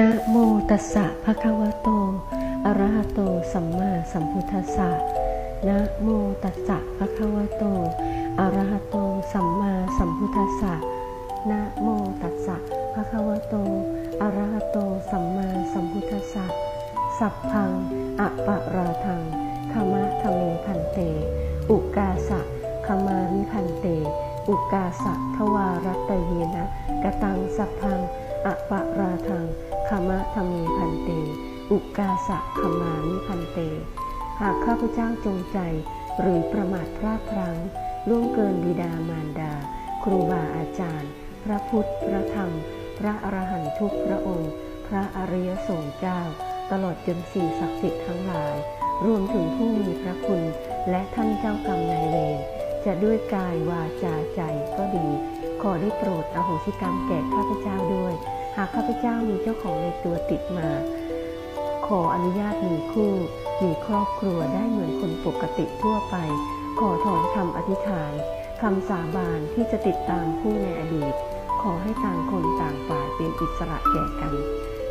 นะโมตัสสะภะคะวะโต อะระหะโต สัมมาสัมพุทธัสสะ นะโมตัสสะภะคะวะโต อะระหะโต สัมมาสัมพุทธัสสะ นะโมตัสสะภะคะวะโต อะระหะโต สัมมาสัมพุทธัสสะ สัพพังอะปะราทังขมะทะเมพันเต อุกาสะขมามิพันเต อุกาสะทวารัตเยนะ กตังสัพพังอะปะราทัง มะทะเมพันเต อุกาสะขมามิพันเต หากข้าพเจ้าจงใจ หรือประมาทพลาดพลั้งล่วงเกินบิดามารดา ครูบาอาจารย์ พระพุทธ พระธรรม พระอรหันตุกพระองค์ พระอริยสงฆ์เจ้า ตลอดจนสิ่งศักดิ์สิทธิ์ทั้งหลาย รวมถึงผู้มีพระคุณ และท่านเจ้ากรรมนายเวรจะด้วยกายวาจาใจก็ดี ขอได้โปรดอโหสิกรรมแก่ข้าพเจ้าด้วย หากข้าพเจ้ามีเจ้าของในตัวติดมา ขออนุญาตมีคู่ มีครอบครัวได้เหมือนคนปกติทั่วไป ขอถอนคำอธิษฐานคำสาบานที่จะติดตามผู้ในอดีต ขอให้ต่างคนต่างฝ่ายเป็นอิสระแก่กัน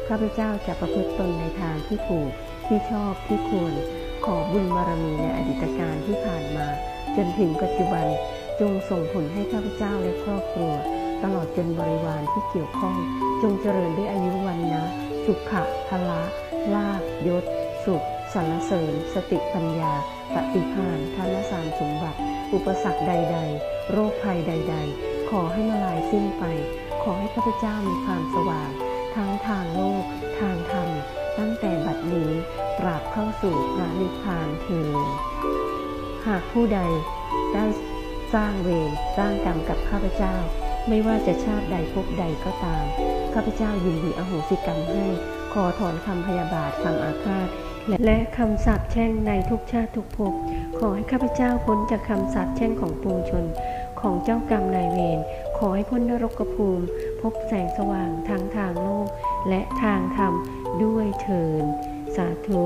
ข้าพเจ้าจะประพฤติตนในทางที่ถูก ที่ชอบที่ควร ขอบุญบารมีในอดีตการที่ผ่านมา จนถึงปัจจุบันจงส่งผลให้ข้าพเจ้าและครอบครัว ตลอดจนบริวารที่เกี่ยวข้อง จงเจริญด้วยอายุวันนะ สุขะพละลาบยศ สุขสรรเสริญ สติปัญญา ปฏิภาณธนสารสมบัติ อุปสรรคใด ๆ โรคภัยใด ๆ ขอให้มาลายสิ้นไป ขอให้ข้าพเจ้ามีความสว่าง ทั้งทางโลก ทางธรรม ตั้งแต่บัดนี้ตราบเข้าสู่พระนิพพานเถิดหากผู้ใดได้สร้างเวรสร้างกรรมกับข้าพเจ้า ไม่ว่าจะชาติใดภพใดก็ตาม ข้าพเจ้ายินดีอโหสิกรรมให้ ขอถอนคำพยาบาทคำอาฆาตและและคำสาปแช่งในทุกชาติทุกภพ ขอให้ข้าพเจ้าพ้นจากคำสาปแช่งของปวงชน ของเจ้ากรรมนายเวร ขอให้พ้นนรกภูมิ พบแสงสว่างทั้งทางโลก และทางธรรมด้วยเถิน สาธุ